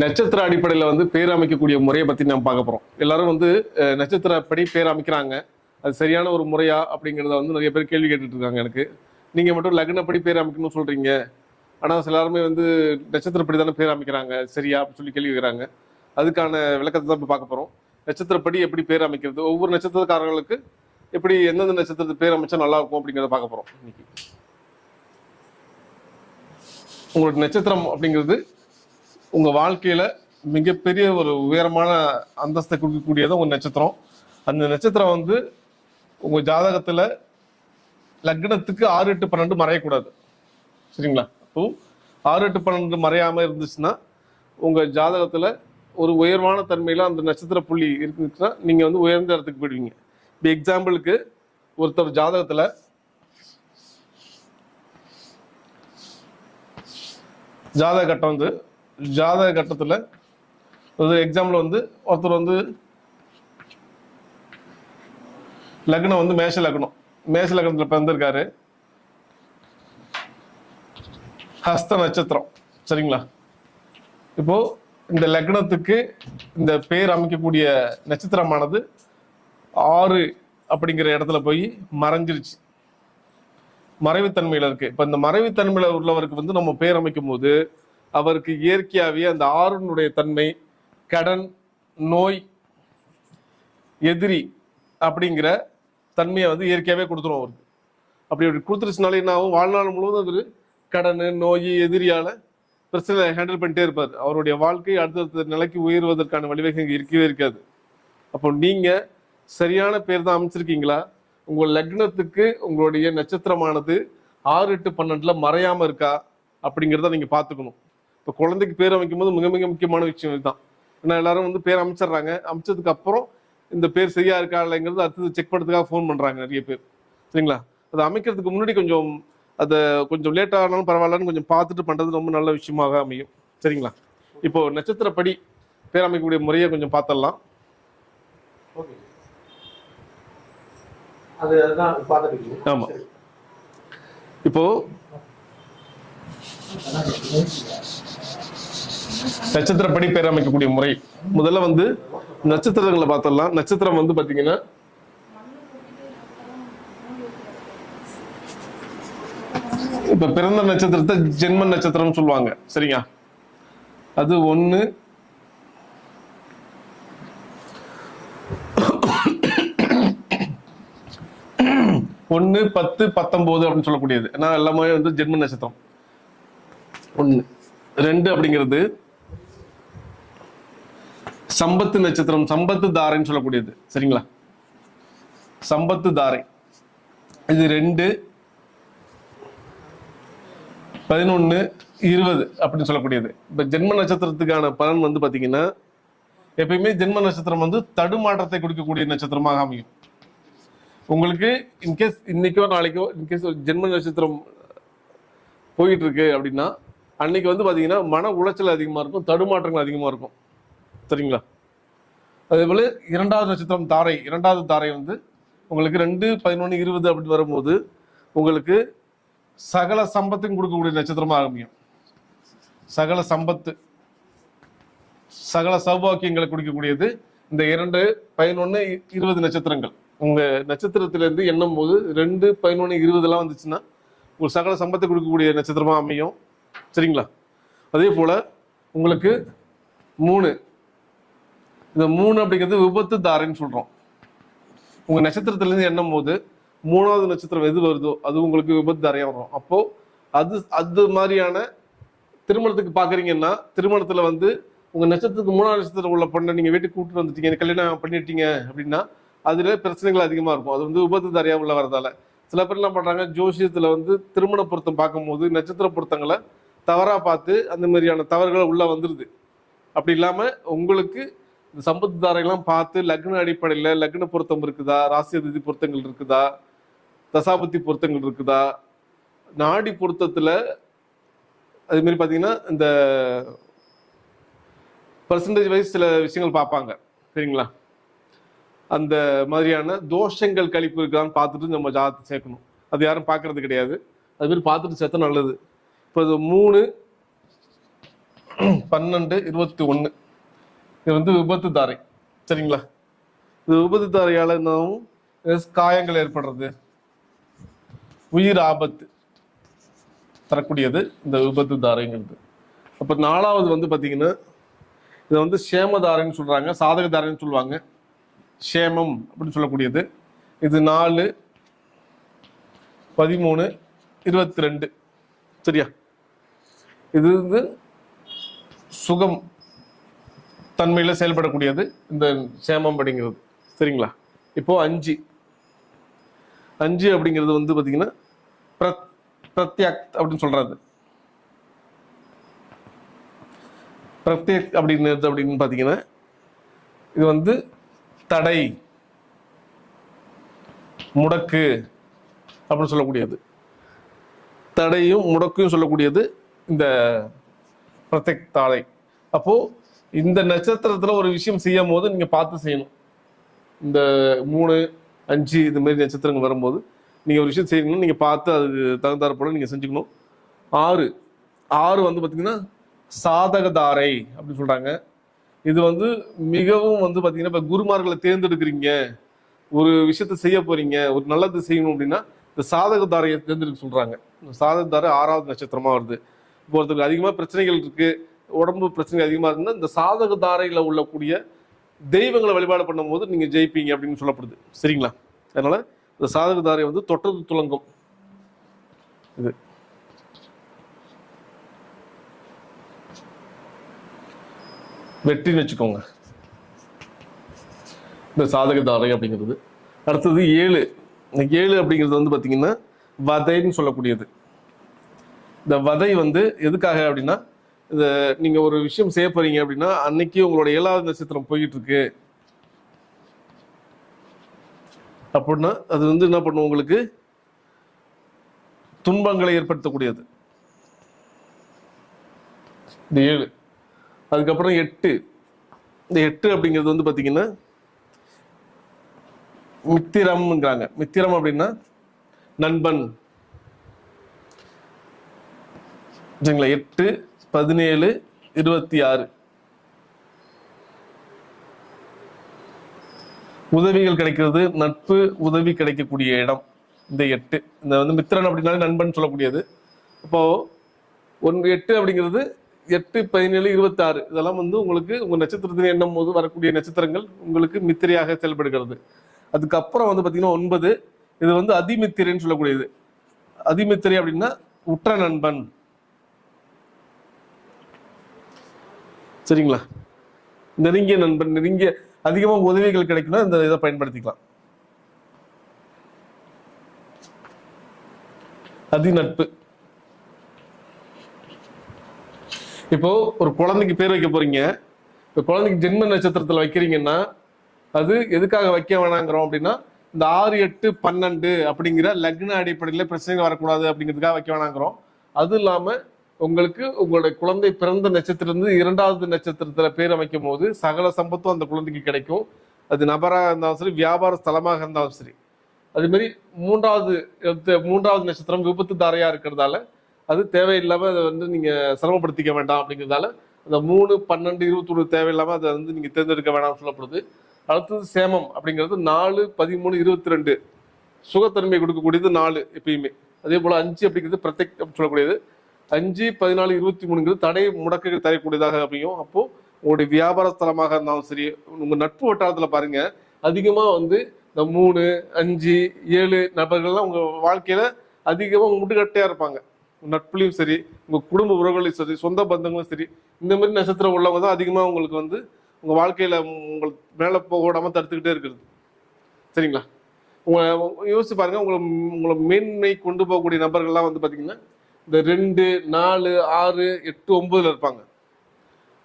நட்சத்திர அடிப்படையில் வந்து பேர் அமைக்கக்கூடிய முறையை பற்றி நம்ம பார்க்க போகிறோம் எல்லாரும் வந்து நட்சத்திரப்படி பேர் அமைக்கிறாங்க அது சரியான ஒரு முறையா அப்படிங்கிறத வந்து நிறைய பேர் கேள்வி கேட்டுட்டு இருக்காங்க எனக்கு. நீங்கள் மட்டும் லக்னப்படி பேர் அமைக்கணும்னு சொல்கிறீங்க ஆனால் எல்லாருமே வந்து நட்சத்திரப்படி தானே பேர் அமைக்கிறாங்க சரியா அப்படின்னு சொல்லி கேள்வி கேட்குறாங்க அதுக்கான விளக்கத்தை தான் இப்போ பார்க்க போகிறோம் நட்சத்திரப்படி எப்படி பேர் அமைக்கிறது ஒவ்வொரு நட்சத்திரக்காரர்களுக்கு எப்படி எந்தெந்த நட்சத்திரத்துக்கு பேர் அமைச்சா நல்லா இருக்கும் அப்படிங்கிறத பார்க்க போகிறோம் இன்னைக்கு. உங்களுக்கு நட்சத்திரம் அப்படிங்கிறது உங்க வாழ்க்கையில மிகப்பெரிய ஒரு உயரமான அந்தஸ்தை கொடுக்கக்கூடியது உங்க நட்சத்திரம். அந்த நட்சத்திரம் வந்து உங்க ஜாதகத்துல லக்னத்துக்கு ஆறு எட்டு பன்னெண்டு மறையக்கூடாது. சரிங்களா? அப்போ ஆறு எட்டு பன்னெண்டு மறையாம இருந்துச்சுன்னா உங்க ஜாதகத்துல ஒரு உயர்வான தன்மையில அந்த நட்சத்திர புள்ளி இருக்குதுன்னா நீங்க வந்து உயர்ந்த இடத்துக்கு போயிடுவீங்க. இப்போ எக்ஸாம்பிளுக்கு ஒருத்தர் ஜாதகத்துல ஜாதக கட்டம் வந்து ஜாதக கட்டத்துல ஒரு எக்ஸாம்பிள் வந்து ஒருத்தர் வந்து லக்னம் வந்து மேஷ லக்னம். மேஷ லக்னத்தில் பிறந்திருக்காரு. ஹஸ்த நட்சத்திரம். சரிங்களா? இப்போ இந்த லக்னத்துக்கு இந்த பேர் அமைக்கக்கூடிய நட்சத்திரமானது ஆறு அப்படிங்கிற இடத்துல போய் மறைஞ்சிருச்சு. மறைவுத்தன்மையில இருக்கு. இப்ப இந்த மறைவுத்தன்மையில உள்ளவருக்கு வந்து நம்ம பேர் அமைக்கும் போது அவருக்கு இயற்கையாகவே அந்த ஆறுனுடைய தன்மை கடன் நோய் எதிரி அப்படிங்கிற தன்மையை வந்து இயற்கையாகவே கொடுத்துரும் அவருக்கு. அப்படி அப்படி கொடுத்துருச்சுனால என்ன ஆகும்? வாழ்நாள் முழுவதும் அவர் கடன் நோய் எதிரியால் பிரச்சனை ஹேண்டில் பண்ணிட்டே இருப்பார். அவருடைய வாழ்க்கை அடுத்தடுத்த நிலைக்கு உயர்வதற்கான வழிவகை இங்கே இருக்கவே இருக்காது. அப்போ நீங்கள் சரியான பேர் தான் அமைச்சிருக்கீங்களா? உங்கள் லக்னத்துக்கு உங்களுடைய நட்சத்திரமானது ஆறு எட்டு பன்னெண்டில் மறையாமல் இருக்கா? அப்படிங்கிறத நீங்கள் பார்த்துக்கணும். இப்போ குழந்தைக்கு பேர் அமைக்கும் போது மிக மிக முக்கியமான விஷயம் இதுதான். ஏன்னா எல்லாரும் வந்து பேர் அமைச்சிடுறாங்க. அமைச்சதுக்கு அப்புறம் இந்த பேர் சரியா இருக்கா இல்லைங்கிறது அடுத்தது செக் பண்ணுறதுக்காக ஃபோன் பண்றாங்க நிறைய பேர். சரிங்களா? அதை அமைக்கிறதுக்கு முன்னாடி கொஞ்சம் அதை கொஞ்சம் லேட் ஆனாலும் பரவாயில்லன்னு கொஞ்சம் பார்த்துட்டு பண்றது ரொம்ப நல்ல விஷயமாக அமையும். சரிங்களா? இப்போ நட்சத்திரப்படி பேர் அமைக்கக்கூடிய முறையை கொஞ்சம் பார்த்துடலாம். ஆமா. இப்போ நட்சத்திரப்படி பேர் அமைக்கக்கூடிய முறை. முதல்ல வந்து நட்சத்திரங்களை பார்த்தலாம். நட்சத்திரம் வந்து பாத்தீங்கன்னா இப்ப பிறந்த நட்சத்திரத்தை ஜென்ம நட்சத்திரம் சொல்லுவாங்க. சரிங்க? அது ஒண்ணு. ஒன்று பத்து பத்தொன்பது அப்படின்னு சொல்லக்கூடியது. ஏன்னா எல்லாமே வந்து ஜென்ம நட்சத்திரம். ஒண்ணு. ரெண்டு அப்படிங்கிறது சம்பத்து நட்சத்திரம் சம்பத்து தாரைன்னு சொல்லக்கூடியது. சரிங்களா? சம்பத்து தாரை. இது ரெண்டு பதினொன்று இருபது அப்படின்னு சொல்லக்கூடியது. இப்போ ஜென்ம நட்சத்திரத்துக்கான பலன் வந்து பார்த்தீங்கன்னா எப்பயுமே ஜென்ம நட்சத்திரம் வந்து தடுமாற்றத்தை கொடுக்கக்கூடிய நட்சத்திரமாக அமையும். உங்களுக்கு இன்கேஸ் இன்னைக்கோ நாளைக்கோ இன்கேஸ் ஜென்ம நட்சத்திரம் போயிட்டு இருக்கு அப்படின்னா அன்னைக்கு வந்து பார்த்தீங்கன்னா மன உளைச்சல் அதிகமாக இருக்கும் தடுமாற்றங்கள் அதிகமாக இருக்கும். சரிங்களா அதே போல இரண்டாவது நட்சத்திரம் தாரை இரண்டாவது தாரை வந்து உங்களுக்கு ரெண்டு பதினொன்று இருபது அப்படின்னு வரும்போது உங்களுக்கு சகல சம்பத்தையும் கொடுக்கக்கூடிய நட்சத்திரமாக அமையும். சகல சம்பத்து சகல சௌபாக்கியங்களை கொடுக்கக்கூடியது இந்த இரண்டு பதினொன்று இருபது நட்சத்திரங்கள். உங்கள் நட்சத்திரத்திலேருந்து எண்ணும் போது ரெண்டு பதினொன்று இருபதுலாம் வந்துச்சுன்னா ஒரு சகல சம்பத்தை கொடுக்கக்கூடிய நட்சத்திரமாக அமையும். சரிங்களா? அதே போல் உங்களுக்கு மூணு இந்த மூணு அப்படிங்கிறது விபத்து தாரைன்னு சொல்றோம். உங்க நட்சத்திரத்துலேருந்து எண்ணும் போது மூணாவது நட்சத்திரம் எது வருதோ அது உங்களுக்கு விபத்து தாரையா வரும். அப்போ அது அது மாதிரியான திருமணத்துக்கு பாக்குறீங்கன்னா திருமணத்துல வந்து உங்க நட்சத்திரத்துக்கு மூணாவது நட்சத்திரம் உள்ள பொண்ணை நீங்க வீட்டுக்கு கூப்பிட்டு வந்துட்டீங்க கல்யாணம் பண்ணிட்டீங்க அப்படின்னா அதுல பிரச்சனைகள் அதிகமா இருக்கும். அது வந்து விபத்து தாரையா உள்ள வரதால. சில பேர் என்ன பண்றாங்க ஜோசியத்துல வந்து திருமண பொருத்தம் பார்க்கும்போது நட்சத்திர பொருத்தங்களை தவறா பார்த்து அந்த மாதிரியான தவறுகளை உள்ள வந்துருது. அப்படி இல்லாம உங்களுக்கு இந்த சம்பத்து பார்த்து லக்ன அடிப்படையில் லக்ன பொருத்தம் இருக்குதா? ராசி அதிதி பொருத்தங்கள் இருக்குதா? தசாபத்தி பொருத்தங்கள் இருக்குதா? நாடி பொருத்தத்தில் அதுமாரி பார்த்தீங்கன்னா இந்த பர்சன்டேஜ் வைஸ் சில விஷயங்கள் பார்ப்பாங்க. சரிங்களா? அந்த மாதிரியான தோஷங்கள் கழிப்பு இருக்கான்னு பார்த்துட்டு நம்ம ஜாதகத்தை சேர்க்கணும். அது யாரும் பார்க்கறது கிடையாது. அதுமாரி பார்த்துட்டு சேர்த்தா நல்லது. இப்போ இது மூணு பன்னெண்டு இருபத்தி ஒன்று இது வந்து விபத்து தாரை சரிங்களா? இது விபத்து தாரையால் என்னவும் காயங்கள் ஏற்படுறது. உயிர் ஆபத்து தரக்கூடியது இந்த விபத்து தாரைங்கிறது அப்போ நாலாவது வந்து பார்த்தீங்கன்னா இதை வந்து சேமதாரைன்னு சொல்கிறாங்க சாதகதாரைன்னு சொல்லுவாங்க. சேமம் அப்படின்னு சொல்லக்கூடியது. இது நாலு பதிமூணு இருபத்தி ரெண்டு. சரியா? இது வந்து சுகம். தன்மையில் செயல்படக்கூடியது இந்த சேமம் அப்படிங்கிறது. சரிங்களா? இப்போ அஞ்சு. அஞ்சு அப்படிங்கிறது வந்து பார்த்தீங்கன்னா பிரத் பிரத்யக் அப்படின்னு சொல்றது பிரத்யக் அப்படிங்கிறது அப்படின்னு பார்த்தீங்கன்னா இது வந்து தடை முடக்கு அப்படின்னு சொல்லக்கூடியது. தடையும் முடக்கையும் சொல்லக்கூடியது இந்த பிரத்யக் தாளை. அப்போது இந்த நட்சத்திரத்துல ஒரு விஷயம் செய்யும் போது நீங்க பார்த்து செய்யணும். இந்த மூணு அஞ்சு இது மாதிரி நட்சத்திரங்கள் வரும்போது நீங்க ஒரு விஷயம் செய்யணும். நீங்க பார்த்து அதுக்கு தகுந்தாற் போல நீங்க செஞ்சுக்கணும். ஆறு. ஆறு வந்து பாத்தீங்கன்னா சாதகதாரை அப்படின்னு சொல்றாங்க. இது வந்து மிகவும் வந்து பாத்தீங்கன்னா இப்ப குருமார்களை தேர்ந்தெடுக்கிறீங்க. ஒரு விஷயத்த செய்ய போறீங்க. ஒரு நல்லது செய்யணும் அப்படின்னா இந்த சாதகதாரையை தேர்ந்தெடுக்க சொல்றாங்க. சாதகதாரை ஆறாவது நட்சத்திரமா வருது. இப்போ ஒருத்தருக்கு அதிகமா பிரச்சனைகள் இருக்கு. உடம்பு பிரச்சனை அதிகமா இருந்தால் இந்த சாதக தாரையில் உள்ளக்கூடிய தெய்வங்களை வழிபாடு பண்ணும்போது நீங்க ஜெயிப்பீங்க அப்படின்னு சொல்லப்படுது. சரிங்களா? அதனால இந்த சாதக தாரை வந்து தொட்டது துளங்கும் இது. வெற்றின்னு வச்சுக்கோங்க. இந்த சாதக தாரை அப்படிங்கிறது. அடுத்தது ஏழு. இந்த ஏழு அப்படிங்கிறது வந்து பார்த்தீங்கன்னா வதைன்னு சொல்லக்கூடியது. இந்த வதை வந்து எதுக்காக அப்படின்னா இந்த நீங்க ஒரு விஷயம் செய்ய போறீங்க அப்படின்னா அன்னைக்கு உங்களோட ஏழாவது நட்சத்திரம் போயிட்டு இருக்கு அப்படின்னா அது வந்து என்ன பண்ணும் உங்களுக்கு? துன்பங்களை ஏற்படுத்தக்கூடியது. இந்த ஏழு. அதுக்கப்புறம் எட்டு. இந்த எட்டு அப்படிங்கிறது வந்து பார்த்தீங்கன்னா மித்திரம்ங்கிறாங்க. மித்திரம் அப்படின்னா நண்பன். சரிங்களா? எட்டு. பதினேழு இருபத்தி ஆறு உதவிகள் கிடைக்கிறது நட்பு உதவி கிடைக்கக்கூடிய இடம் இந்த எட்டு. இந்த வந்து மித்திரன் அப்படின்னாலே நண்பன் சொல்லக்கூடியது. அப்போ ஒன்று எட்டு அப்படிங்கிறது எட்டு பதினேழு இருபத்தாறு. இதெல்லாம் வந்து உங்களுக்கு உங்கள் நட்சத்திரத்தின் எண்ணும் போது வரக்கூடிய நட்சத்திரங்கள் உங்களுக்கு மித்திரையாக செயல்படுகிறது. அதுக்கப்புறம் வந்து பார்த்தீங்கன்னா ஒன்பது. இது வந்து அதிமித்திரைன்னு சொல்லக்கூடியது. அதிமித்திரை அப்படின்னா உற்ற நண்பன். சரிங்களா? நெருங்கிய நண்பன் நெருங்கிய அதிகமாக உதவிகள் கிடைக்கும்னா இந்த இதை பயன்படுத்திக்கலாம். அதி நட்பு இப்போ ஒரு குழந்தைக்கு பேர் வைக்க போறீங்க. இப்போ குழந்தைக்கு ஜென்ம நட்சத்திரத்தில் வைக்கிறீங்கன்னா அது எதுக்காக வைக்க வேணாங்கிறோம் அப்படின்னா இந்த ஆறு எட்டு பன்னெண்டு அப்படிங்கிற லக்ன அடிப்படையில் பிரச்சனைகள் வரக்கூடாது அப்படிங்கிறதுக்காக வைக்க வேணாங்கிறோம். அது இல்லாம உங்களுக்கு உங்களுடைய குழந்தை பிறந்த நட்சத்திரத்திலிருந்து இரண்டாவது நட்சத்திரத்தில் பேர் அமைக்கும் போது சகல சம்பத்தும் அந்த குழந்தைக்கு கிடைக்கும். அது நபராக இருந்தாலும் சரி வியாபார ஸ்தலமாக இருந்தாலும் சரி. அதுமாரி மூன்றாவது மூன்றாவது நட்சத்திரம் விபத்து தாரையாக இருக்கிறதால அது தேவையில்லாமல் அதை வந்து நீங்கள் சிரமப்படுத்திக்க வேண்டாம் அப்படிங்கிறதால அந்த மூணு பன்னெண்டு இருபத்தொன்று தேவையில்லாமல் அதை வந்து நீங்கள் தேர்ந்தெடுக்க வேண்டாம்னு சொல்லப்படுது. அடுத்தது சேமம் அப்படிங்கிறது நாலு பதிமூணு இருபத்தி ரெண்டு சுகத்தன்மை கொடுக்கக்கூடியது நாலு எப்பயுமே. அதே போல் அஞ்சு அப்படிங்கிறது பிரத்யக் சொல்லக்கூடியது. அஞ்சு பதினாலு இருபத்தி மூணுங்கிறது தடை முடக்குகள் தரக்கூடியதாக அப்படியும் அப்போ உங்களுடைய வியாபார ஸ்தலமாக இருந்தாலும் சரி உங்க நட்பு வட்டாரத்துல பாருங்க அதிகமா வந்து இந்த மூணு அஞ்சு ஏழு நபர்கள்லாம் உங்க வாழ்க்கையில அதிகமா முட்டுக்கட்டையா இருப்பாங்க. நட்புலையும் சரி உங்க குடும்ப உறவுகளையும் சரி சொந்த பந்தங்களும் சரி இந்த மாதிரி நட்சத்திரம் உள்ளவங்க தான் அதிகமா உங்களுக்கு வந்து உங்க வாழ்க்கையில உங்களுக்கு மேல போக விடாமல் தடுத்துக்கிட்டே இருக்கிறது. சரிங்களா? உங்களை யோசிச்சு பாருங்க உங்களை உங்களை மேன்மை கொண்டு போகக்கூடிய நபர்கள்லாம் வந்து பாத்தீங்கன்னா இந்த ரெண்டு நாலு ஆறு எட்டு ஒன்பதுல இருப்பாங்க.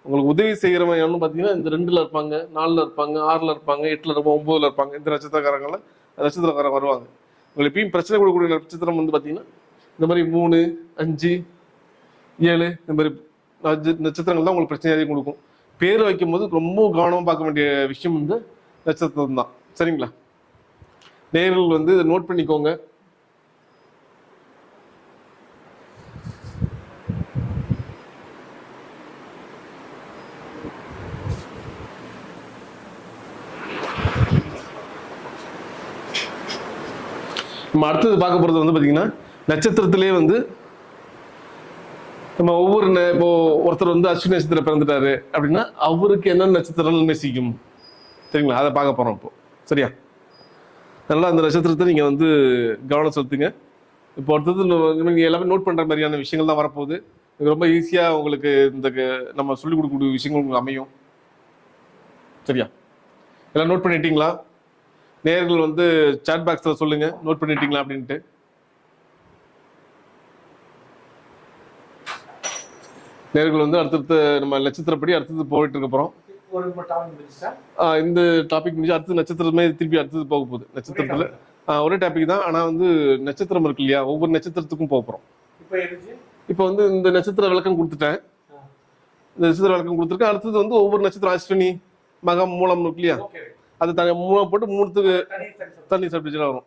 உங்களுக்கு உதவி செய்கிறவங்க யாருன்னு பார்த்தீங்கன்னா இந்த ரெண்டுல இருப்பாங்க நாலுல இருப்பாங்க ஆறுல இருப்பாங்க எட்டுல இருப்பாங்க ஒன்பதுல இருப்பாங்க. இந்த நட்சத்திரக்காரங்கள நட்சத்திரக்காரங்க வருவாங்க. உங்களுக்கு எப்பயும் பிரச்சனை கொடுக்கக்கூடிய நட்சத்திரம் வந்து பார்த்தீங்கன்னா இந்த மாதிரி மூணு அஞ்சு ஏழு இந்த மாதிரி நட்சத்திரங்கள் தான் உங்களுக்கு பிரச்சனை அதிகம் கொடுக்கும். பேர் வைக்கும் போது ரொம்ப கவனமாக பார்க்க வேண்டிய விஷயம் வந்து நட்சத்திரம் தான். சரிங்களா? நேர்கள் வந்து இதை நோட் பண்ணிக்கோங்க. நம்ம அடுத்தது பார்க்க போகிறது வந்து பார்த்தீங்கன்னா நட்சத்திரத்திலே வந்து நம்ம ஒவ்வொரு ந- இப்போ ஒருத்தர் வந்து அஸ்வினி நட்சத்திரம் பிறந்துட்டாரு அப்படின்னா அவருக்கு என்னென்ன நட்சத்திரம் நேசிக்கும்? சரிங்களா? அதை பார்க்க போகிறோம் இப்போ. சரியா? நல்லா அந்த நட்சத்திரத்தை நீங்கள் வந்து கவனம் செலுத்துங்க. இப்போ அடுத்தது நீங்கள் எல்லாமே நோட் பண்ணுற மாதிரியான விஷயங்கள் தான் வரப்போகுது. இது ரொம்ப ஈஸியாக உங்களுக்கு இந்த க- நம்ம சொல்லிக் கொடுக்கக்கூடிய விஷயங்கள் உங்களுக்கு அமையும். சரியா? எல்லாம் நோட் பண்ணிட்டீங்களா? நேர்கள் வந்து சாட் பாக்ஸில் சொல்லுங்க. நோட் பண்ணிட்டீங்களா அப்படின்ட்டு. நேர்கள் வந்து அடுத்தடுத்த நம்ம நட்சத்திரப்படி அடுத்தது போயிட்டு இருக்க போகிறோம் இந்த டாபிக் முடிஞ்சு அடுத்து நட்சத்திரமே திருப்பி அடுத்தது போக போகுது. நட்சத்திரத்தில். ஒரே டாபிக் தான். ஆனால் வந்து நட்சத்திரம் இருக்கு இல்லையா? ஒவ்வொரு நட்சத்திரத்துக்கும் போக போகிறோம் இப்போ வந்து இந்த நட்சத்திர விளக்கம் கொடுத்துட்டேன். இந்த நட்சத்திர விளக்கம் கொடுத்துருக்கேன். அடுத்தது வந்து ஒவ்வொரு நட்சத்திரம் அஸ்வினி மகம் மூலம் இருக்கு இல்லையா? அது தனி மூணு போட்டு மூணுத்துக்கு தண்ணி சப்ஜெக்டாக வரும்.